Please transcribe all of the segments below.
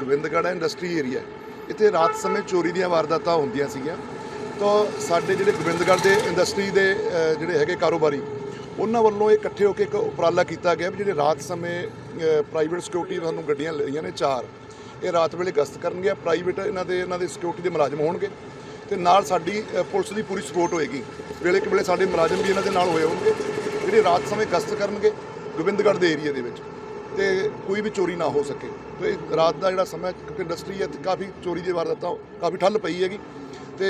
Gobindgarh industry area ਇੱਥੇ ਰਾਤ ਸਮੇਂ ਚੋਰੀ ਦੀਆਂ ਵਾਰਦਾਤਾਂ ਹੁੰਦੀਆਂ ਸੀਗੀਆਂ। ਤਾਂ ਸਾਡੇ ਜਿਹੜੇ ਗੋਬਿੰਦਗੜ੍ਹ ਦੇ ਇੰਡਸਟਰੀ ਦੇ ਜਿਹੜੇ ਹੈਗੇ ਕਾਰੋਬਾਰੀ, ਉਹਨਾਂ ਵੱਲੋਂ ਇਹ ਇਕੱਠੇ ਹੋ ਕੇ ਇੱਕ ਉਪਰਾਲਾ ਕੀਤਾ ਗਿਆ ਵੀ ਜਿਹੜੇ ਰਾਤ ਸਮੇਂ ਪ੍ਰਾਈਵੇਟ ਸਿਕਿਉਰਿਟੀ ਸਾਨੂੰ ਗੱਡੀਆਂ ਲਈਆਂ ਨੇ ਚਾਰ, ਇਹ ਰਾਤ ਵੇਲੇ ਗਸ਼ਤ ਕਰਨਗੇ ਪ੍ਰਾਈਵੇਟ ਇਹਨਾਂ ਦੇ ਇਹਨਾਂ ਦੇ ਸਿਕਿਉਰਿਟੀ ਦੇ ਮੁਲਾਜ਼ਮ ਹੋਣਗੇ ਤੇ ਨਾਲ ਸਾਡੀ ਪੁਲਿਸ ਦੀ ਪੂਰੀ ਸਪੋਰਟ ਹੋਏਗੀ। ਵੇਲੇ ਕਿ ਵੇਲੇ ਸਾਡੇ ਮੁਲਾਜ਼ਮ ਵੀ ਇਹਨਾਂ ਦੇ ਨਾਲ ਹੋਏ ਹੋਣਗੇ, ਜਿਹੜੇ ਰਾਤ ਸਮੇਂ ਗਸ਼ਤ ਕਰਨਗੇ ਗੋਬਿੰਦਗੜ੍ਹ ਦੇ ਏਰੀਆ ਦੇ ਵਿੱਚ। ਤੇ ਕੋਈ ਵੀ ਚੋਰੀ ਨਾ ਹੋ ਸਕੇ। ਤੇ ਰਾਤ ਦਾ ਜਿਹੜਾ ਸਮਾਂ ਕਿਉਂਕਿ ਇੰਡਸਟਰੀ ਹੈ, ਤੇ ਕਾਫੀ ਚੋਰੀ ਦੀ ਵਾਰਦਾਤਾਂ ਕਾਫੀ ਠੱਲ ਪਈ ਹੈਗੀ। ਤੇ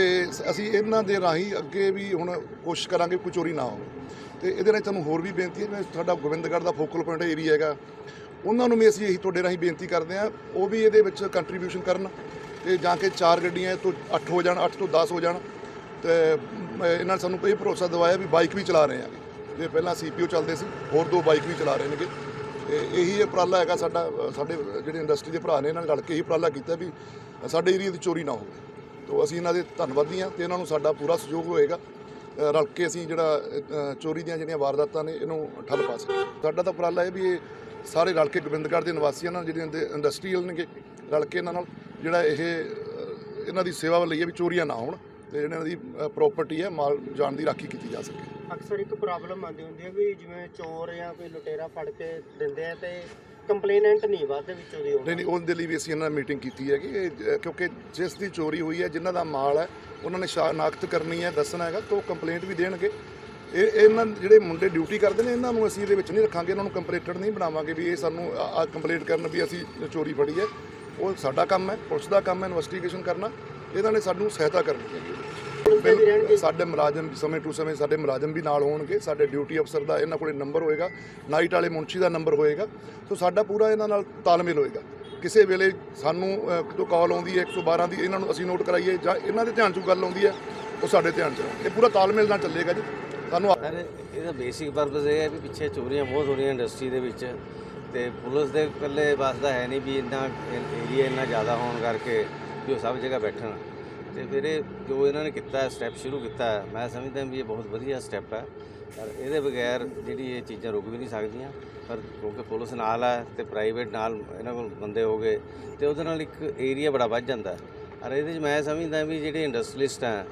ਅਸੀਂ ਇਹਨਾਂ ਦੇ ਰਾਹੀਂ ਅੱਗੇ ਵੀ ਹੁਣ ਕੋਸ਼ਿਸ਼ ਕਰਾਂਗੇ ਕੋਈ ਚੋਰੀ ਨਾ ਹੋਵੇ। ਤੇ ਇਹਦੇ ਨਾਲ ਤੁਹਾਨੂੰ ਹੋਰ ਵੀ ਬੇਨਤੀ ਹੈ ਜਿਵੇਂ ਸਾਡਾ ਗੋਬਿੰਦਗੜ੍ਹ ਦਾ ਫੋਕਲ ਪੁਆਇੰਟ ਏਰੀਆ ਹੈਗਾ। ਉਹਨਾਂ ਨੂੰ ਵੀ ਅਸੀਂ ਇਹੀ ਤੁਹਾਡੇ ਰਾਹੀਂ ਬੇਨਤੀ ਕਰਦੇ ਹਾਂ, ਉਹ ਵੀ ਇਹਦੇ ਵਿੱਚ ਕੰਟਰੀਬਿਊਸ਼ਨ ਕਰਨ। ਤੇ ਜਾਂ ਕਿ ਚਾਰ ਗੱਡੀਆਂ ਇਹ ਤੋਂ 8 ਹੋ ਜਾਣ 8 ਤੋਂ 10 ਹੋ ਜਾਣ। ਤੇ ਇਹਨਾਂ ਨੇ ਸਾਨੂੰ ਇਹ ਭਰੋਸਾ ਦਿਵਾਇਆ ਵੀ ਬਾਈਕ ਵੀ ਚਲਾ ਰਹੇ ਆਗੇ ਜੇ ਪਹਿਲਾਂ ਸੀਪੀਓ ਚੱਲਦੇ ਸੀ, ਹੋਰ ਦੋ ਬਾਈਕ ਵੀ ਚਲਾ ਰਹੇ ਨੇਗੇ। ਇਹੀ ਉਪਰਾਲਾ ਹੈਗਾ ਸਾਡਾ, ਸਾਡੇ ਜਿਹੜੇ ਇੰਡਸਟਰੀ ਦੇ ਭਰਾ ਨੇ ਇਹਨਾਂ ਨੇ ਰਲ ਕੇ ਹੀ ਉਪਰਾਲਾ ਕੀਤਾ ਵੀ ਸਾਡੇ ਏਰੀਆ ਦੀ ਚੋਰੀ ਨਾ ਹੋਵੇ। ਤੋਂ ਅਸੀਂ ਇਹਨਾਂ ਦੇ ਧੰਨਵਾਦੀ ਹਾਂ ਤੇ ਇਹਨਾਂ ਨੂੰ ਸਾਡਾ ਪੂਰਾ ਸਹਿਯੋਗ ਹੋਏਗਾ ਰਲ ਕੇ ਅਸੀਂ ਜਿਹੜਾ ਚੋਰੀ ਦੀਆਂ ਜਿਹੜੀਆਂ ਵਾਰਦਾਤਾਂ ਨੇ ਇਹਨੂੰ ਠੱਲ ਪਾ ਸਕੀਏ। ਸਾਡਾ ਤਾਂ ਉਪਰਾਲਾ ਹੈ ਵੀ ਇਹ ਸਾਰੇ ਰਲ ਕੇ ਗੋਬਿੰਦਗੜ੍ਹ ਦੇ ਨਿਵਾਸੀਆਂ ਨਾਲ ਜਿਹੜੇ ਇੰਡਸਟਰੀਅਲ ਨੇਗੇ, ਰਲ ਕੇ ਇਹਨਾਂ ਨਾਲ ਜਿਹੜਾ ਇਹ ਇਹਨਾਂ ਦੀ ਸੇਵਾ ਲਈ ਹੈ ਵੀ ਚੋਰੀਆਂ ਨਾ ਹੋਣ ਤੇ ਇਹਨਾਂ ਦੀ ਪ੍ਰਾਪਰਟੀ ਹੈ, ਮਾਲ ਜਾਨ ਦੀ ਰਾਖੀ ਕੀਤੀ ਜਾ ਸਕੇ। ਅਕਸਰ ਇੱਕ ਪ੍ਰੋਬਲਮ ਆਉਂਦੀ ਹੁੰਦੀ ਹੈ ਵੀ ਜਿਵੇਂ ਚੋਰ ਜਾਂ ਕੋਈ ਲੁਟੇਰਾ ਫੜ ਕੇ ਦਿੰਦੇ ਆ ਤੇ ਕੰਪਲੇਨੈਂਟ ਨਹੀਂ ਵੱਧ ਵਿੱਚੋਂ ਦੀ ਨਹੀਂ ਨਹੀਂ ਉਹਦੇ ਲਈ ਵੀ ਅਸੀਂ ਇਹਨਾਂ ਨਾਲ ਮੀਟਿੰਗ ਕੀਤੀ ਹੈਗੀ। ਇਹ, ਕਿਉਂਕਿ ਜਿਸ ਦੀ ਚੋਰੀ ਹੋਈ ਹੈ ਜਿਨ੍ਹਾਂ ਦਾ ਮਾਲ ਹੈ ਉਹਨਾਂ ਨੇ ਸ਼ਨਾਖਤ ਕਰਨੀ ਹੈ ਦੱਸਣਾ ਹੈਗਾ ਤਾਂ ਕੰਪਲੇਂਟ ਵੀ ਦੇਣਗੇ। ਇਹ ਇਹਨਾਂ ਜਿਹੜੇ ਮੁੰਡੇ ਡਿਊਟੀ ਕਰਦੇ ਨੇ ਇਹਨਾਂ ਨੂੰ ਅਸੀਂ ਇਹਦੇ ਵਿੱਚ ਨਹੀਂ ਰੱਖਾਂਗੇ ਇਹਨਾਂ ਨੂੰ ਕੰਪਲੇਂਟਡ ਨਹੀਂ ਬਣਾਵਾਂਗੇ ਵੀ ਇਹ ਸਾਨੂੰ ਆ ਕੰਪਲੇਂਟ ਕਰਨ ਵੀ ਅਸੀਂ ਚੋਰੀ ਫੜੀ ਹੈ। ਉਹ ਸਾਡਾ ਕੰਮ ਹੈ ਪੁਲਿਸ ਦਾ ਕੰਮ ਹੈ ਇਨਵੈਸਟੀਗੇਸ਼ਨ ਕਰਨਾ। ਇਹਨਾਂ ਨੇ ਸਾਨੂੰ ਸਹਾਇਤਾ ਕਰਨੀ ਹੈ। ਰਹਿਣਗੇ। ਸਾਡੇ ਮੁਲਾਜ਼ਮ ਸਮੇਂ ਟੂ ਸਮੇਂ ਸਾਡੇ ਮੁਲਾਜ਼ਮ ਵੀ ਨਾਲ ਹੋਣਗੇ। ਸਾਡੇ ਡਿਊਟੀ ਅਫਸਰ ਦਾ ਇਹਨਾਂ ਕੋਲੇ ਨੰਬਰ ਹੋਏਗਾ। ਨਾਈਟ ਵਾਲੇ ਮੁੰਸ਼ੀ ਦਾ ਨੰਬਰ ਹੋਏਗਾ। ਸੋ ਸਾਡਾ ਪੂਰਾ ਇਹਨਾਂ ਨਾਲ ਤਾਲਮੇਲ ਹੋਏਗਾ। ਕਿਸੇ ਵੇਲੇ ਸਾਨੂੰ ਕਿਤੋਂ ਕਾਲ ਆਉਂਦੀ ਹੈ 112 ਦੀ ਇਹਨਾਂ ਨੂੰ ਅਸੀਂ ਨੋਟ ਕਰਾਈਏ ਜਾਂ ਇਹਨਾਂ ਦੇ ਧਿਆਨ 'ਚ ਗੱਲ ਆਉਂਦੀ ਹੈ ਉਹ ਸਾਡੇ ਧਿਆਨ 'ਚ। ਇਹ ਪੂਰਾ ਤਾਲਮੇਲ ਨਾਲ ਚੱਲੇਗਾ ਜੀ। ਸਾਨੂੰ ਇਹਦਾ ਬੇਸਿਕ ਪਰਪਸ ਇਹ ਹੈ ਵੀ ਪਿੱਛੇ ਚੋਰੀਆਂ ਬਹੁਤ ਹੋ ਰਹੀਆਂ ਇੰਡਸਟਰੀ ਦੇ ਵਿੱਚ। ਤੇ ਪੁਲਿਸ ਦੇ ਇਕੱਲੇ ਬਸ ਦਾ ਹੈ ਨਹੀਂ ਵੀ ਇੰਨਾ ਏਰੀਆ ਇੰਨਾ ਜ਼ਿਆਦਾ ਹੋਣ ਕਰਕੇ ਵੀ ਉਹ ਸਭ ਜਗ੍ਹਾ ਬੈਠਣ। ਤੇ ਫਿਰ ਇਹ ਜੋ ਇਹਨਾਂ ਨੇ ਕੀਤਾ ਸਟੈਪ ਸ਼ੁਰੂ ਕੀਤਾ, ਮੈਂ ਸਮਝਦਾ ਵੀ ਇਹ ਬਹੁਤ ਵਧੀਆ ਸਟੈਪ ਹੈ ਪਰ ਇਹਦੇ ਬਗੈਰ ਜਿਹੜੀ ਇਹ ਚੀਜ਼ਾਂ ਰੁਕ ਵੀ ਨਹੀਂ ਸਕਦੀਆਂ। ਪਰ ਕਿਉਂਕਿ ਪੁਲਿਸ ਨਾਲ ਹੈ ਤੇ ਪ੍ਰਾਈਵੇਟ ਨਾਲ ਇਹਨਾਂ ਕੋਲ ਬੰਦੇ ਹੋ ਗਏ ਤੇ ਉਹਦੇ ਨਾਲ ਇੱਕ ਏਰੀਆ ਬੜਾ ਵੱਧ ਜਾਂਦਾ। ਹੈ। ਔਰ ਇਹਦੇ 'ਚ ਮੈਂ ਸਮਝਦਾ ਵੀ ਜਿਹੜੇ ਇੰਡਸਟਰੀਲਿਸਟ ਹੈ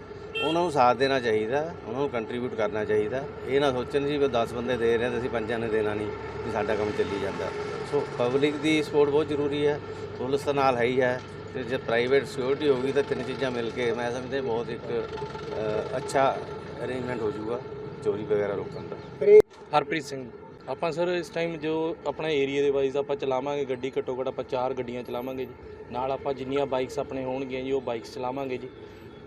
ਉਹਨਾਂ ਨੂੰ ਸਾਥ ਦੇਣਾ ਚਾਹੀਦਾ, ਉਹਨਾਂ ਨੂੰ ਕੰਟਰੀਬਿਊਟ ਕਰਨਾ ਚਾਹੀਦਾ। ਇਹ ਨਾ ਸੋਚਣ ਜੀ ਵੀ 10 ਬੰਦੇ ਦੇ ਰਹੇ ਆ ਤੇ ਅਸੀਂ ਪੰਜਾਂ ਨੇ ਦੇਣਾ ਨਹੀਂ, ਵੀ ਸਾਡਾ ਕੰਮ ਚੱਲੀ ਜਾਂਦਾ। ਸੋ ਪਬਲਿਕ ਦੀ ਸਪੋਰਟ ਬਹੁਤ ਜ਼ਰੂਰੀ ਹੈ ਪੁਲਿਸ ਤਾਂ ਨਾਲ ਹੈ ਹੀ ਹੈ ਤੇ ਜੇ ਪ੍ਰਾਈਵੇਟ ਸਿਕਿਉਰਿਟੀ ਹੋਗੀ ਤਾਂ ਤਿੰਨ ਚੀਜ਼ਾਂ ਮਿਲ ਕੇ ਮੈਂ ਸਮਝਦਾ ਬਹੁਤ ਇੱਕ ਅ, ਅੱਛਾ ਅਰੇਂਜਮੈਂਟ ਹੋ ਜਾਊਗਾ ਚੋਰੀ ਵਗੈਰਾ ਰੋਕਣ ਦਾ। ਹਰਪ੍ਰੀਤ ਸਿੰਘ ਆਪਾਂ ਸਰ ਇਸ ਟਾਈਮ ਜੋ ਆਪਣਾ ਏਰੀਆ ਦੇ ਵਾਈਜ਼ ਆਪਾਂ ਚਲਾਵਾਂਗੇ ਗੱਡੀ ਘੱਟੋ ਘੱਟ ਆਪਾਂ ਚਾਰ ਗੱਡੀਆਂ ਚਲਾਵਾਂਗੇ ਜੀ। ਨਾਲ ਆਪਾਂ ਜਿੰਨੀਆਂ ਬਾਈਕਸ ਆਪਣੇ ਹੋਣਗੀਆਂ ਜੀ ਉਹ ਬਾਈਕਸ ਚਲਾਵਾਂਗੇ ਜੀ।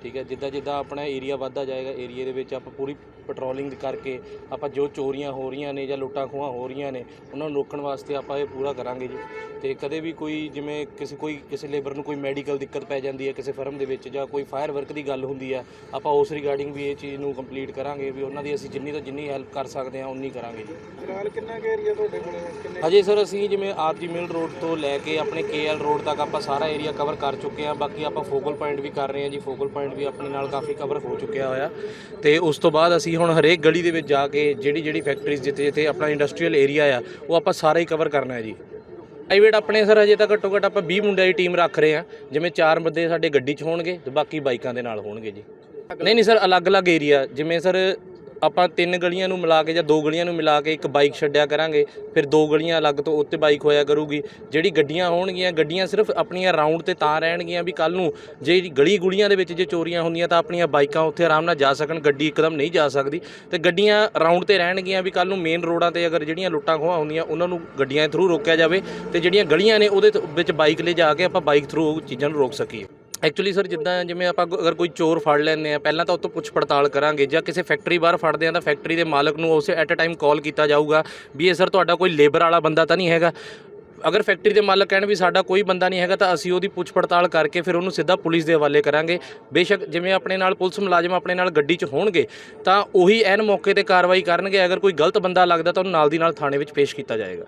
ਠੀਕ ਹੈ ਜਿੱਦਾਂ ਜਿੱਦਾਂ ਆਪਣਾ ਏਰੀਆ ਵੱਧਦਾ ਜਾਏਗਾ ਏਰੀਆ ਦੇ ਵਿੱਚ ਆਪਾਂ ਪੂਰੀ ਪੈਟਰੋਲਿੰਗ ਕਰਕੇ ਆਪਾਂ ਜੋ ਚੋਰੀਆਂ ਹੋ ਰਹੀਆਂ ਨੇ ਜਾਂ ਲੁੱਟਾਂ ਖੋਹਾਂ ਹੋ ਰਹੀਆਂ ਨੇ ਉਹਨਾਂ ਨੂੰ ਰੋਕਣ ਵਾਸਤੇ ਆਪਾਂ ਇਹ ਪੂਰਾ ਕਰਾਂਗੇ ਜੀ। ਤੇ ਕਦੇ ਵੀ ਕੋਈ ਜਿਵੇਂ ਕਿਸੇ ਕੋਈ ਕਿਸੇ ਲੇਬਰ ਨੂੰ ਕੋਈ ਮੈਡੀਕਲ ਦਿੱਕਤ ਪੈ ਜਾਂਦੀ ਹੈ ਕਿਸੇ ਫਰਮ ਦੇ ਵਿੱਚ ਜਾਂ ਕੋਈ ਫਾਇਰ ਵਰਕ ਦੀ ਗੱਲ ਹੁੰਦੀ ਹੈ ਆਪਾਂ ਉਸ ਰਿਗਾਰਡਿੰਗ ਵੀ ਇਹ ਚੀਜ਼ ਨੂੰ ਕੰਪਲੀਟ ਕਰਾਂਗੇ ਵੀ ਉਹਨਾਂ ਦੀ ਅਸੀਂ ਜਿੰਨੀ ਤੋਂ ਜਿੰਨੀ ਹੈਲਪ ਕਰ ਸਕਦੇ ਹਾਂ ਉਨੀ ਕਰਾਂਗੇ ਜੀ। ਫਿਲਹਾਲ ਕਿੰਨਾ ਕੁ ਏਰੀਆ ਤੁਹਾਡੇ ਕੋਲ ਕਿੰਨੇ ਅਜੇ ਸਰ ਅਸੀਂ ਜਿਵੇਂ ਆਰਜੀ ਮਿਲ ਰੋਡ ਤੋਂ ਲੈ ਕੇ ਆਪਣੇ ਕੇਐਲ ਰੋਡ ਤੱਕ ਆਪਾਂ ਸਾਰਾ ਏਰੀਆ ਕਵਰ ਕਰ ਚੁੱਕੇ ਹਾਂ ਬਾਕੀ ਆਪਾਂ ਫੋਕਲ ਪੁਆਇੰਟ ਵੀ ਕਰ ਰਹੇ ਹਾਂ ਜੀ ਫੋਕਲ ਪੁਆਇੰਟ ਵੀ ਆਪਣੇ ਨਾਲ ਕਾਫੀ ਕਵਰ ਹੋ ਚੁੱਕਿਆ ਹੋਇਆ। ਤੇ ਉਸ ਤੋਂ ਬਾਅਦ ਅਸੀਂ ਹੁਣ ਹਰੇਕ ਗਲੀ ਦੇ ਵਿੱਚ ਜਾ ਕੇ ਜਿਹੜੀ ਜਿਹੜੀ ਫੈਕਟਰੀਜ਼ ਜਿੱਥੇ ਜਿੱਥੇ ਆਪਣਾ ਇੰਡਸਟਰੀਅਲ ਏਰੀਆ ਆ, ਉਹ ਆਪਾਂ ਸਾਰਾ ਹੀ ਕਵਰ ਕਰਨਾ ਹੈ ਜੀ। ਪ੍ਰਾਈਵੇਟ ਆਪਣੇ ਸਰ ਹਜੇ ਤਾਂ ਘੱਟੋ ਘੱਟ ਆਪਾਂ 20 ਮੁੰਡਿਆਂ ਦੀ ਟੀਮ ਰੱਖ ਰਹੇ ਹਾਂ। ਜਿਵੇਂ ਚਾਰ ਬੰਦੇ ਸਾਡੇ ਗੱਡੀ 'ਚ ਹੋਣਗੇ ਤੇ ਬਾਕੀ ਬਾਈਕਾਂ ਦੇ ਨਾਲ ਹੋਣਗੇ ਜੀ। ਨਹੀਂ ਨਹੀਂ ਸਰ, ਅਲੱਗ-ਅਲੱਗ ਏਰੀਆ ਜਿਵੇਂ ਸਰ ਆਪਾਂ ਤਿੰਨ ਗਲੀਆਂ ਨੂੰ ਮਿਲਾ ਕੇ ਜਾਂ ਦੋ ਗਲੀਆਂ ਨੂੰ ਮਿਲਾ ਕੇ ਇੱਕ ਬਾਈਕ ਛੱਡਿਆ ਕਰਾਂਗੇ, ਫਿਰ ਦੋ ਗਲੀਆਂ ਅਲੱਗ ਤੋਂ ਉੱਤੇ ਬਾਈਕ ਹੋਇਆ ਕਰੂਗੀ। ਜਿਹੜੀ ਗੱਡੀਆਂ ਹੋਣਗੀਆਂ, ਗੱਡੀਆਂ ਸਿਰਫ ਆਪਣੀਆਂ ਰਾਉਂਡ ਤੇ ਤਾਂ ਰਹਿਣਗੀਆਂ ਵੀ ਕੱਲ ਨੂੰ ਜੇ ਗਲੀ ਗੁਲੀਆਂ ਦੇ ਵਿੱਚ ਜੇ ਚੋਰੀਆਂ ਹੁੰਦੀਆਂ ਤਾਂ ਆਪਣੀਆਂ ਬਾਈਕਾਂ ਉੱਥੇ ਆਰਾਮ ਨਾਲ ਜਾ ਸਕਣ, ਗੱਡੀ ਇੱਕਦਮ ਨਹੀਂ ਜਾ ਸਕਦੀ। ਤੇ ਗੱਡੀਆਂ ਰਾਉਂਡ ਤੇ ਰਹਿਣਗੀਆਂ ਵੀ ਕੱਲ ਨੂੰ ਮੇਨ ਰੋਡਾਂ ਤੇ ਅਗਰ ਜਿਹੜੀਆਂ ਲੁੱਟਾਂ ਖੋਹਾਂ ਹੁੰਦੀਆਂ, ਉਹਨਾਂ ਨੂੰ ਗੱਡੀਆਂ ਦੇ ਥਰੂ ਰੋਕਿਆ ਜਾਵੇ ਤੇ ਜਿਹੜੀਆਂ ਗਲੀਆਂ ਨੇ ਉਹਦੇ ਵਿੱਚ ਬਾਈਕ ਲੈ ਜਾ ਕੇ ਆਪਾਂ ਬਾਈਕ ਥਰੂ ਉਹ ਚੀਜ਼ਾਂ ਨੂੰ ਰੋਕ ਸਕੀਏ। ਐਕਚੁਅਲੀ ਸਰ ਜਿੱਦਾਂ ਜਿਵੇਂ ਆਪਾਂ ਕੋ- ਅਗਰ ਕੋਈ ਚੋਰ ਫੜ ਲੈਂਦੇ ਆ, ਪਹਿਲਾਂ ਤਾਂ ਉਹ ਤੋਂ ਪੁੱਛ ਪੜਤਾਲ ਕਰਾਂਗੇ ਜਾਂ ਕਿਸੇ ਫੈਕਟਰੀ ਬਾਹਰ ਫੜਦੇ ਆ ਤਾਂ ਫੈਕਟਰੀ ਦੇ ਮਾਲਕ ਨੂੰ ਉਸੇ ਐਟ ਅ ਟਾਈਮ ਕਾਲ ਕੀਤਾ ਜਾਊਗਾ ਵੀ ਇਹ ਸਰ ਤੁਹਾਡਾ ਕੋਈ ਲੇਬਰ ਵਾਲਾ ਬੰਦਾ ਤਾਂ ਨਹੀਂ ਹੈਗਾ। ਅਗਰ ਫੈਕਟਰੀ ਦੇ ਮਾਲਕ ਕਹਿਣ ਵੀ ਸਾਡਾ ਕੋਈ ਬੰਦਾ ਨਹੀਂ ਹੈਗਾ ਤਾਂ ਅਸੀਂ ਉਹਦੀ ਪੁੱਛ ਪੜਤਾਲ ਕਰਕੇ ਫਿਰ ਉਹਨੂੰ ਸਿੱਧਾ ਪੁਲਿਸ ਦੇ ਹਵਾਲੇ ਕਰਾਂਗੇ। ਬੇਸ਼ੱਕ ਜਿਵੇਂ ਆਪਣੇ ਨਾਲ ਪੁਲਿਸ ਮੁਲਾਜ਼ਮ ਆਪਣੇ ਨਾਲ ਗੱਡੀ 'ਚ ਹੋਣਗੇ, ਤਾਂ ਉਹੀ ਐਨ ਮੌਕੇ ਤੇ ਕਾਰਵਾਈ ਕਰਨਗੇ। ਅਗਰ ਕੋਈ ਗਲਤ ਬੰਦਾ ਲੱਗਦਾ ਤਾਂ ਉਹਨੂੰ ਨਾਲ ਦੀ ਨਾਲ ਥਾਣੇ ਵਿੱਚ ਪੇਸ਼ ਕੀਤਾ ਜਾਏਗਾ।